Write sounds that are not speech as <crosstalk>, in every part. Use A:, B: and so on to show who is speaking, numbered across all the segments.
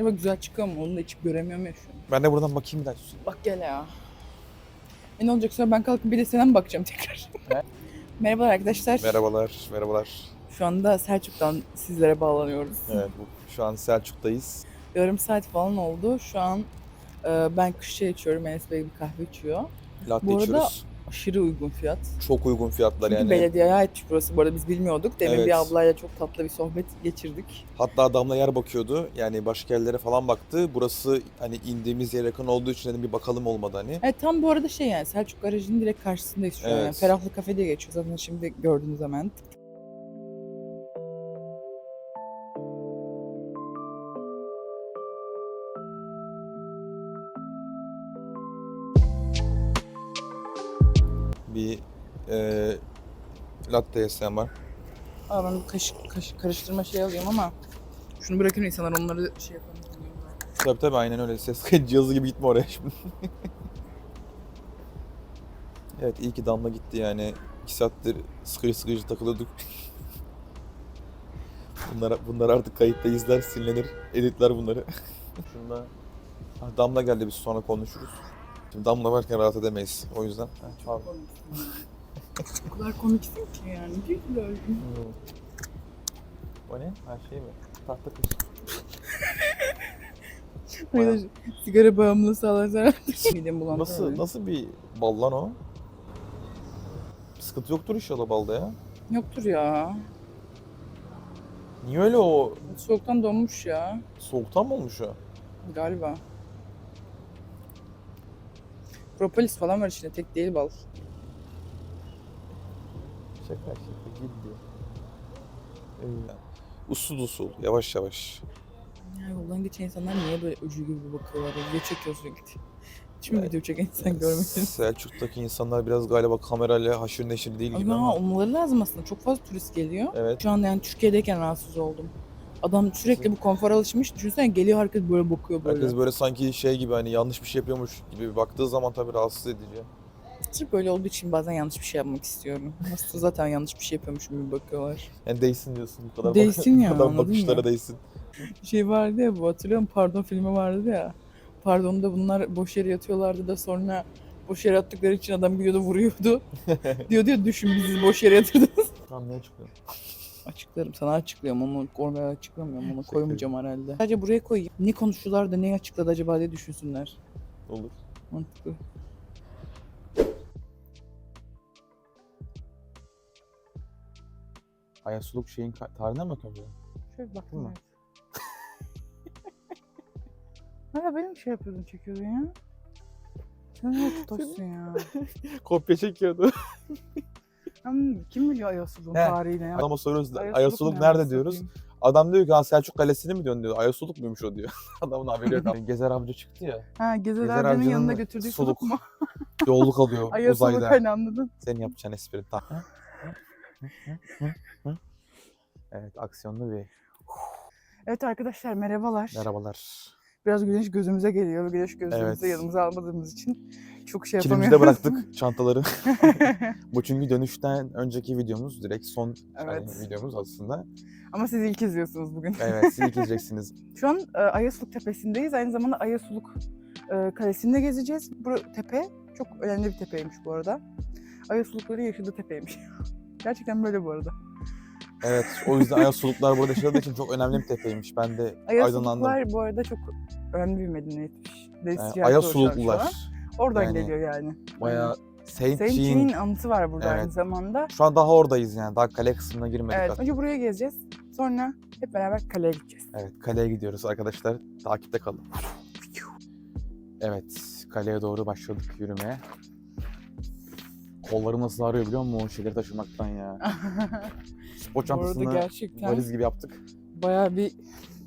A: Acaba güzel çıkıyor mu? Onu da içip göremiyorum ya şu an.
B: Ben de buradan bakayım da.
A: Bak gel ya. E ne olacak sonra ben kalkıp bir de sana mı bakacağım tekrar? <laughs> Merhabalar arkadaşlar.
B: Merhabalar, merhabalar.
A: Şu anda Selçuk'tan sizlere bağlanıyoruz.
B: Evet, bu, şu an Selçuk'tayız.
A: Yarım saat falan oldu. Şu an e, ben kışça içiyorum. Enes Bey bir kahve içiyor.
B: Latte
A: Bu arada-
B: içiyoruz.
A: Aşırı uygun fiyat.
B: Çok uygun fiyatlar
A: Çünkü
B: yani.
A: belediyeye aitmiş burası. Bu arada biz bilmiyorduk. Demin
B: Evet.
A: bir ablayla çok tatlı bir sohbet geçirdik.
B: Hatta Damla yer bakıyordu. Yani başka yerlere falan baktı. Burası hani indiğimiz yere yakın olduğu için dedim bir bakalım olmadı hani.
A: Evet tam bu arada şey yani Selçuk Garajı'nın direkt karşısındayız şu an. Yani. Ferahlı Kafe diye geçiyor zaten şimdi gördüğünüz hemen.
B: Latte isteyen var.
A: Aa ben bir kaşık, kaşık karıştırma şey alayım ama şunu bırakın insanlar onları şey yapalım.
B: Tabii tabii aynen öyle. Ses kayıt cihazı gibi gitme oraya şimdi. <laughs> evet iyi ki Damla gitti yani. 2 saattir sıkıcı sıkıcı takılıyorduk. <laughs> bunlar, bunlar artık kayıtta izler, silinir, editler bunları. <laughs> Şunda Damla geldi biz sonra konuşuruz. Şimdi Damla varken rahat edemeyiz. O yüzden. Ha.
A: O kadar komiksin ki yani. Güzel.
B: O ne? Her şey mi? Tahta kız. <laughs>
A: Hayır, sigara bağımlılığı sağlarsa <laughs> midem bulandı.
B: Nasıl, nasıl bir bal lan o? Sıkıntı yoktur inşallah balda ya.
A: Yoktur ya.
B: Niye öyle o?
A: Soğuktan donmuş ya.
B: Soğuktan mı olmuş o?
A: Galiba. Propolis falan var içinde. Tek değil bal.
B: Şaka şaka gidiyor. Ee, usul usul, yavaş yavaş.
A: Ya yoldan geçen insanlar niye böyle öcü gibi bakıyorlar? Video çekiyor sürekli. Hiç mi
B: Evet.
A: video çeken insan görmedin?
B: Selçuk'taki insanlar biraz galiba kamerayla haşır neşir değil gibi
A: Ama olmaları lazım aslında. Çok fazla turist geliyor.
B: Evet.
A: Şu an yani Türkiye'deyken rahatsız oldum. Adam sürekli bu konfor alışmış. Düşünsene geliyor herkes böyle bakıyor böyle.
B: Herkes böyle sanki şey gibi hani yanlış bir şey yapıyormuş gibi baktığı zaman tabii rahatsız edici.
A: Sırf böyle olduğu için bazen yanlış bir şey yapmak istiyorum. Aslında zaten yanlış bir şey yapıyormuşum gibi bakıyorlar.
B: Yani değsin diyorsun bu kadar.
A: Değsin
B: bak- <laughs>
A: ya,
B: Bu kadar
A: anladın
B: bakışlara
A: mı?
B: değsin.
A: Şey vardı ya bu hatırlıyor musun? Pardon filmi vardı ya. Pardon'da bunlar boş yere yatıyorlardı da sonra boş yere attıkları için adam gidiyordu vuruyordu. <laughs> diyordu ya düşün bizi boş yere yatırdınız.
B: Tamam ne çıkıyor?
A: Açıklarım sana açıklıyorum onu oraya açıklamıyorum onu koymayacağım herhalde. Sadece buraya koyayım. Ne konuştular da ne açıkladı acaba diye düşünsünler.
B: Olur.
A: Mantıklı.
B: Ayasuluk şeyin tarihine mi bakıyorsun?
A: Şöyle bir baktım evet. <laughs> Hala benim şey yapıyordun çekiyordun ya. Sen ne tutarsın ya? <laughs>
B: Kopya çekiyordu. <laughs>
A: Ama kim biliyor
B: He.
A: tarihini ya?
B: Adama soruyoruz
A: Ayasuluk
B: Ayasuluk
A: ne
B: nerede
A: anasını
B: diyoruz. Adam diyor ki "Ha, Selçuk Kalesi'ni mi diyorsun diyor. Ayasuluk muymuş o diyor. Adamın haberi yok. Gezer amca çıktı ya.
A: Ha Gezer
B: Gezer
A: Avcı'nın
B: Avcı'nın
A: yanında götürdüğü
B: suluk.
A: suluk mu?
B: Yolluk alıyor
A: Ayasoluk
B: uzayda.
A: hani anladın.
B: Senin yapacağın espri. Tamam. Evet aksiyonlu bir
A: Evet arkadaşlar merhabalar.
B: merhabalar.
A: Biraz güneş gözümüze geliyor. Güneş gözümüzü
B: Evet.
A: yanımıza almadığımız için çok şey
B: Kilimizde
A: yapamıyoruz.
B: bıraktık çantaları. <laughs> Bu çünkü dönüşten önceki videomuz. Direkt son yani
A: Evet.
B: videomuz aslında.
A: Ama siz ilk izliyorsunuz bugün.
B: Evet siz ilk <laughs> izleyeceksiniz.
A: Şu an e, Ayasuluk Tepesi'ndeyiz. Aynı zamanda Ayasuluk e, Kalesi'nde gezeceğiz. Bu tepe çok önemli bir tepeymiş bu arada. Ayasulukların yaşadığı tepeymiş. <laughs> Gerçekten böyle bu arada.
B: Evet o yüzden Ayasuluklar burada yaşadığı için çok önemli bir tepeymiş. Ben de aydınlandım.
A: Bu arada çok önemli bir medeniyetmiş.
B: Yani. Ayasuluklular.
A: Oradan
B: Yani
A: geliyor yani.
B: Bayağı Saint,
A: Saint
B: Jean.
A: Jean anıtı var burada aynı
B: Evet.
A: zamanda.
B: Şu an daha oradayız yani. Daha kale kısmına girmedik.
A: Evet,
B: hatta.
A: önce buraya gezeceğiz. Sonra hep beraber kaleye gideceğiz.
B: Evet kaleye gidiyoruz arkadaşlar. Takipte kalın. Evet kaleye doğru başladık yürümeye. Kollarım nasıl ağrıyor biliyor musun o şeyleri taşımaktan ya. <laughs> Spor çantasını
A: gerçekten
B: valiz gibi yaptık.
A: bayağı bir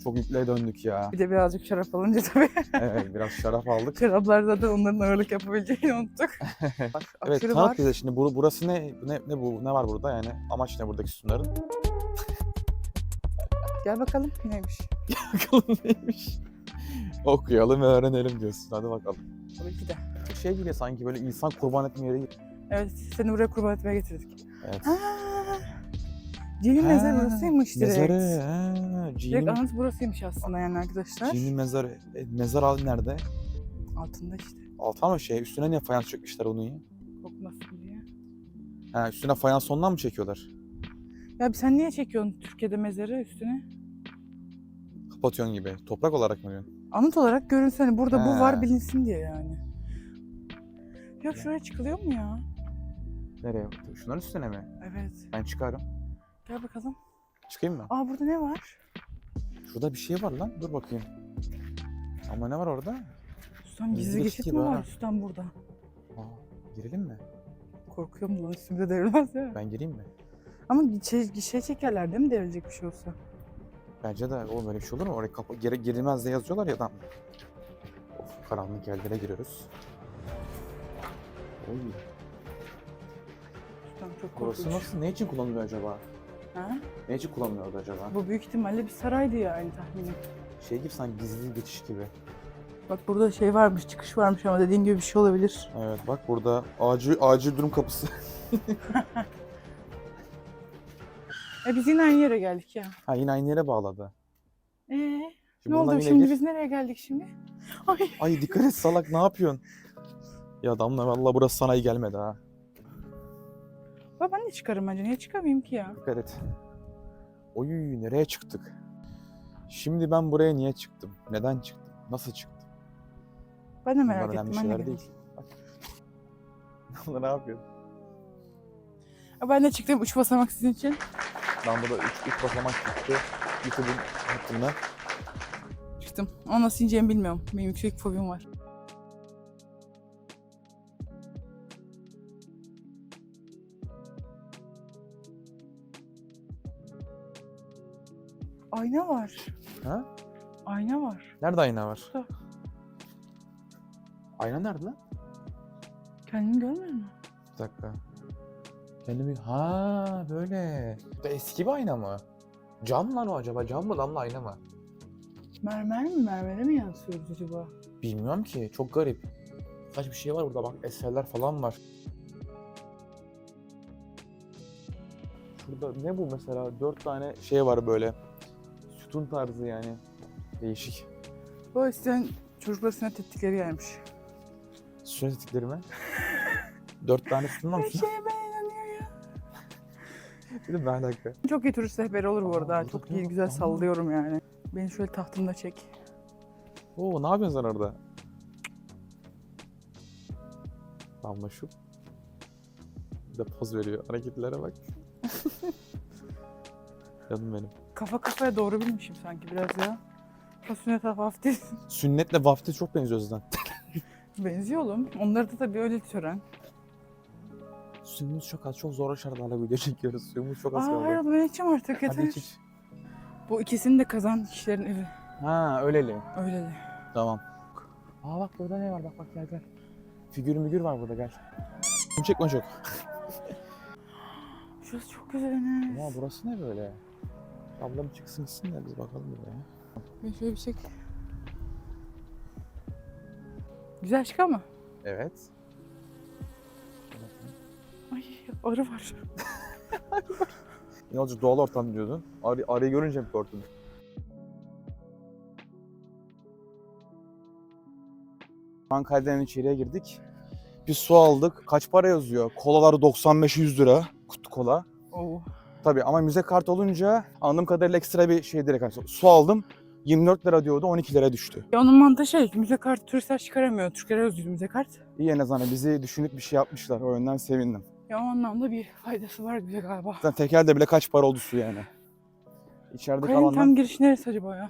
B: Çok yükleye döndük ya.
A: bir de birazcık şarap alınca tabii.
B: Evet biraz şarap aldık. <laughs>
A: Şaraplar zaten onların ağırlık yapabileceğini unuttuk. <laughs> Bak
B: Evet tanıt bize şimdi bur- burası ne, ne ne bu ne var burada yani amaç ne buradaki sütunların?
A: Gel bakalım neymiş.
B: Bakalım neymiş. Okuyalım ve öğrenelim diyorsun. Hadi bakalım.
A: Tabii ki de.
B: Şey gibi sanki böyle insan kurban etme yeri.
A: Evet seni buraya kurban etmeye getirdik.
B: Evet.
A: Ha, Cinin mezarı burasıymış direkt.
B: Mezarı. Ha,
A: Direkt anıt burasıymış aslında yani arkadaşlar.
B: Cinin mezarı. E, mezar hali nerede?
A: Altında işte.
B: Altı ama şey üstüne niye fayans çekmişler onu ya?
A: Kokmasın diye.
B: Ha üstüne fayans ondan mı çekiyorlar?
A: Ya sen niye çekiyorsun Türkiye'de mezarı üstüne?
B: Kapatıyorsun gibi. Toprak olarak mı diyorsun?
A: Anıt olarak görünsün hani burada bu var bilinsin diye yani. Ya şuraya çıkılıyor mu ya?
B: Nereye? Şunların üstüne mi?
A: Evet.
B: Ben çıkarım.
A: Gel bakalım.
B: Çıkayım mı?
A: Aa burada ne var?
B: Şurada bir şey var lan. Dur bakayım. Ama ne var orada?
A: Üstten gizli
B: Gizli
A: geçit mi var üstten burada?
B: Aa, girelim mi?
A: Korkuyorum lan üstümüze devrilmez ya.
B: Ben gireyim mi?
A: Ama şey, şey çekerler değil mi devrilecek bir şey olsa?
B: Bence de oğlum böyle bir şey olur mu? Oraya kapı geri, girilmez diye yazıyorlar ya adam. Of karanlık yerlere giriyoruz. Oy.
A: Üstten çok
B: Burası
A: korkunç.
B: nasıl? Ne için kullanılıyor acaba?
A: Ha?
B: Ne için kullanılıyordu acaba?
A: Bu büyük ihtimalle bir saraydı yani tahminim.
B: Şey gibi sanki gizli geçiş gibi.
A: Bak burada şey varmış, çıkış varmış ama dediğin gibi bir şey olabilir.
B: Evet bak burada acil acil durum kapısı. <laughs>
A: E biz yine aynı yere geldik ya.
B: ha yine aynı yere bağladı.
A: Ee, ne
B: bundan
A: oldu
B: yine
A: şimdi
B: gir.
A: biz nereye geldik şimdi? Ay.
B: Ay dikkat et salak ne yapıyorsun? Ya Damla valla burası sana iyi gelmedi ha.
A: Baba ben de çıkarım bence. Niye çıkamayayım ki ya?
B: Dikkat et. Oy nereye çıktık? Şimdi ben buraya niye çıktım? Neden çıktım? Nasıl çıktım?
A: Ben de
B: Bunlar
A: merak
B: önemli
A: ettim. Ben de
B: şeyler değil. <laughs> Damla ne yapıyorsun?
A: Ben de çıktım üç basamak sizin için.
B: Damla da 3 üç basamak çıktı. YouTube'un hattında.
A: Çıktım. Ama nasıl ineceğimi bilmiyorum. Benim yüksek fobim var. Ayna var.
B: Ha?
A: Ayna var.
B: Nerede ayna var?
A: Burada.
B: Ayna nerede lan?
A: Kendini görmüyor musun?
B: Bir dakika. Kendimi... Ha böyle. Bu da eski bir ayna mı? Cam lan o acaba? Cam mı damla ayna mı?
A: Mermer mi? Mermere mi yansıyoruz acaba?
B: Bilmiyorum ki. Çok garip. Kaç bir şey var burada bak. Eserler falan var. Şurada ne bu mesela? Dört tane şey var böyle. Sütun tarzı yani. Değişik.
A: Bu isteyen çocuklar sünnet ettikleri gelmiş.
B: Sünnet etikleri mi? <laughs> Dört tane sütun var mı?
A: Ben inanıyor ya.
B: Bir de ne alaka?
A: Çok iyi turist rehberi olur bu arada. Çok iyi güzel
B: Aa.
A: sallıyorum yani. Beni şöyle tahtımda çek.
B: Oo ne yapıyorsun sen orada? Damla şu. Bir de poz veriyor. Hareketlere bak. <laughs> Canım benim.
A: Kafa kafaya doğru bilmişim sanki biraz ya. Sünnet değil. <laughs>
B: Sünnetle vaftiz çok benziyor zaten.
A: Benziyor oğlum. Onlarda da tabii öyle tören.
B: Suyumuz çok az. Çok zor şartlarla video çekiyoruz. Suyumuz çok az
A: Aa
B: kaldı.
A: hayır ben içeceğim artık
B: Hadi
A: yeter.
B: iç iç.
A: Bu ikisini de kazan kişilerin evi.
B: Ha öyleli.
A: Öyle de.
B: Tamam. Aa bak burada ne var bak bak gel gel. Figür mügür var burada gel. Çekme çok.
A: Şurası çok güzel Enes.
B: Ama burası ne böyle? Ablam çıksın gitsin de biz bakalım buraya.
A: Ben şöyle bir çek. Güzel çıkar mı?
B: Evet.
A: Ay arı var.
B: Olacak doğal ortam diyordun. Arı, arıyı görünce mi korktun? Ankara'dan içeriye girdik. Bir su aldık. Kaç para yazıyor? Kolalar 95-100 lira. Kutu kola.
A: Oo.
B: Tabii ama müze kart olunca anladığım kadarıyla ekstra bir şey direkt. hani su aldım. 24 lira diyordu 12 lira düştü.
A: Ya onun mantığı şey, müze kart turistler çıkaramıyor. Türklere özgür müze kart.
B: İyi en azından bizi düşünüp bir şey yapmışlar. O yönden sevindim.
A: Ya o anlamda bir faydası var bize galiba.
B: Zaten tekelde bile kaç para oldu su yani. İçeride
A: Kalenin
B: kalanlar
A: tam girişi neresi acaba ya?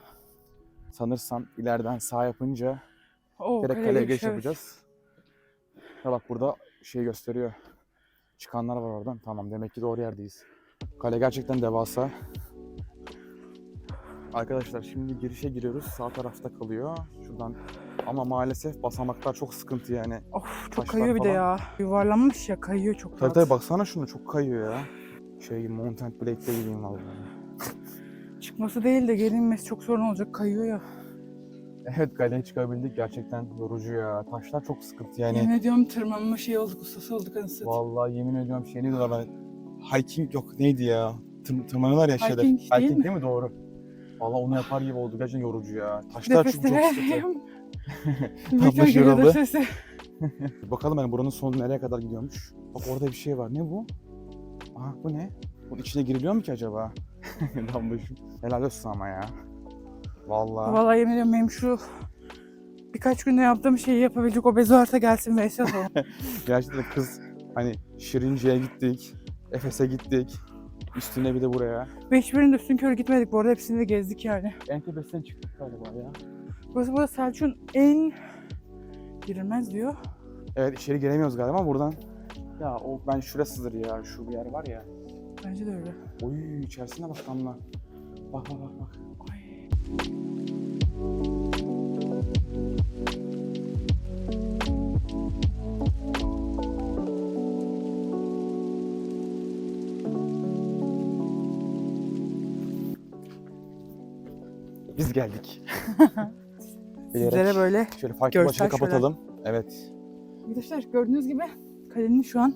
B: sanırsam ileriden sağ yapınca
A: Oo,
B: Direkt
A: kaleye giriş,
B: yapacağız. Ha bak burada şey gösteriyor. Çıkanlar var oradan. Tamam demek ki doğru yerdeyiz. Kale gerçekten devasa. Arkadaşlar şimdi girişe giriyoruz. Sağ tarafta kalıyor. Şuradan ama maalesef basamaklar çok sıkıntı yani.
A: Of çok
B: Taşlar
A: kayıyor bir de
B: falan.
A: ya. Yuvarlanmış ya kayıyor çok
B: Tabii
A: rahat.
B: tabii baksana şunu çok kayıyor ya. Şey Mountain Blake'de gibiyim vallahi.
A: Çıkması değil de gelinmesi çok sorun olacak kayıyor ya.
B: Evet kaleye çıkabildik gerçekten yorucu ya. Taşlar çok sıkıntı yani.
A: Yemin ediyorum tırmanma şey olduk ustası olduk anasını. satayım.
B: Vallahi yemin ediyorum şey neydi lan? Hiking yok neydi ya? tır, tırmanıyorlar ya şeyler.
A: Hiking değil mi?
B: değil mi? Doğru. Valla onu yapar gibi oldu. Gerçekten yorucu ya. Taşlar çünkü çok başı
A: geliyordu
B: yoruldu. Bakalım yani buranın sonu nereye kadar gidiyormuş. Bak orada bir şey var. Ne bu? Aha bu ne? Bunun içine giriliyor mu ki acaba? <laughs> Damlacığım. Helal olsun ama ya. Vallahi.
A: Vallahi yemin ediyorum benim şu birkaç günde yaptığım şeyi yapabilecek o bezi varsa gelsin ve esas o. <laughs>
B: Gerçekten kız hani Şirince'ye gittik. Efes'e gittik. Üstüne bir de buraya.
A: Ve hiçbirinde üstün körü gitmedik bu arada hepsini de gezdik yani.
B: En tepesinden çıktık galiba ya.
A: Burası burada Selçuk'un en girilmez diyor.
B: Evet içeri giremiyoruz galiba ama buradan. Ya o ben şurasıdır ya. Şu bir yer var ya.
A: Bence de öyle.
B: Oy içerisine bak damla. Bak bak bak bak.
A: Ay.
B: Biz geldik. <laughs>
A: Sizlere böyle.
B: Şöyle farklı
A: Görsel
B: başlığı
A: şölen.
B: kapatalım. Evet.
A: Arkadaşlar gördüğünüz gibi kalenin şu an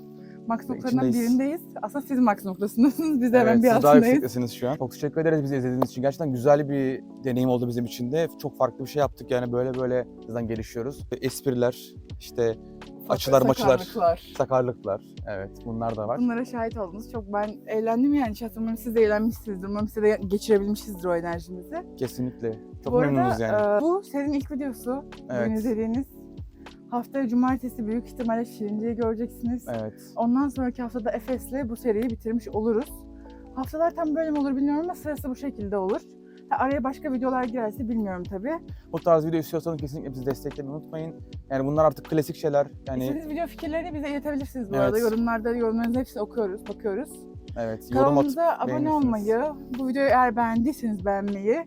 A: max noktalarından
B: İçindeyiz.
A: birindeyiz. Aslında siz max noktasındasınız. Biz de hemen bir
B: siz daha
A: altındayız.
B: yüksektesiniz şu an. Çok teşekkür ederiz bizi izlediğiniz için. Gerçekten güzel bir deneyim oldu bizim için de. Çok farklı bir şey yaptık yani böyle böyle bizden gelişiyoruz. Espriler, işte açılar maçılar,
A: Sakarlıklar.
B: sakarlıklar. Evet bunlar da var.
A: Bunlara şahit oldunuz. Çok ben eğlendim yani. Şahsen umarım siz de eğlenmişsinizdir. Umarım siz de geçirebilmişizdir o enerjinizi.
B: Kesinlikle. Çok
A: bu
B: memnunuz
A: arada
B: yani.
A: e, bu serinin ilk videosu.
B: Evet.
A: İzlediğiniz. Haftaya cumartesi büyük ihtimalle Şirince'yi göreceksiniz.
B: Evet.
A: Ondan sonraki haftada Efes'le bu seriyi bitirmiş oluruz. Haftalar tam böyle mi olur bilmiyorum ama sırası bu şekilde olur. Araya başka videolar girerse bilmiyorum tabii.
B: Bu tarz video istiyorsanız kesinlikle bizi desteklemeyi unutmayın. Yani bunlar artık klasik şeyler. Yani
A: İstediğiniz video fikirlerini bize iletebilirsiniz bu
B: Evet.
A: arada. Yorumlarda yorumlarınızı hepsini okuyoruz, bakıyoruz.
B: evet yorum atıp
A: Kanalımıza abone
B: beğenirsiniz.
A: olmayı, bu videoyu eğer beğendiyseniz beğenmeyi,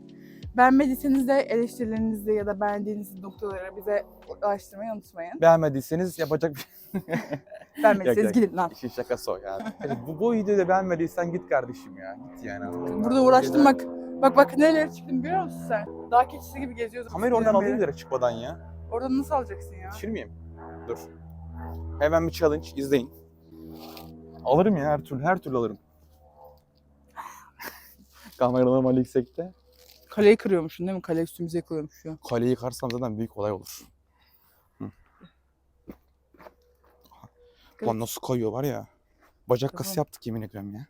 A: beğenmediyseniz de eleştirilerinizi ya da beğendiğiniz noktaları bize ulaştırmayı unutmayın.
B: beğenmediyseniz yapacak bir <laughs>
A: Beğenmediyseniz
B: Yok, yok.
A: gidin lan.
B: işin şakası o yani. Yani bu, bu videoyu da beğenmediysen git kardeşim ya. Git yani.
A: Burada uğraştım bak. Bak bak neler çıktım görüyor musun sen? Dağ keçisi gibi geziyordum.
B: Kamerayı oradan alayım
A: beri.
B: direkt çıkmadan ya.
A: Oradan nasıl alacaksın ya?
B: Miyim? Dur. Hemen bir challenge izleyin. Alırım ya her türlü her türlü alırım. <laughs> Kamera normal yüksekte.
A: Kaleyi kırıyormuşsun değil mi? Kale üstümüze yıkılıyormuş an.
B: Kaleyi yıkarsam zaten büyük olay olur. Hı. Lan nasıl kayıyor var ya. Bacak kası
A: Tamam.
B: yaptık yemin ediyorum ya.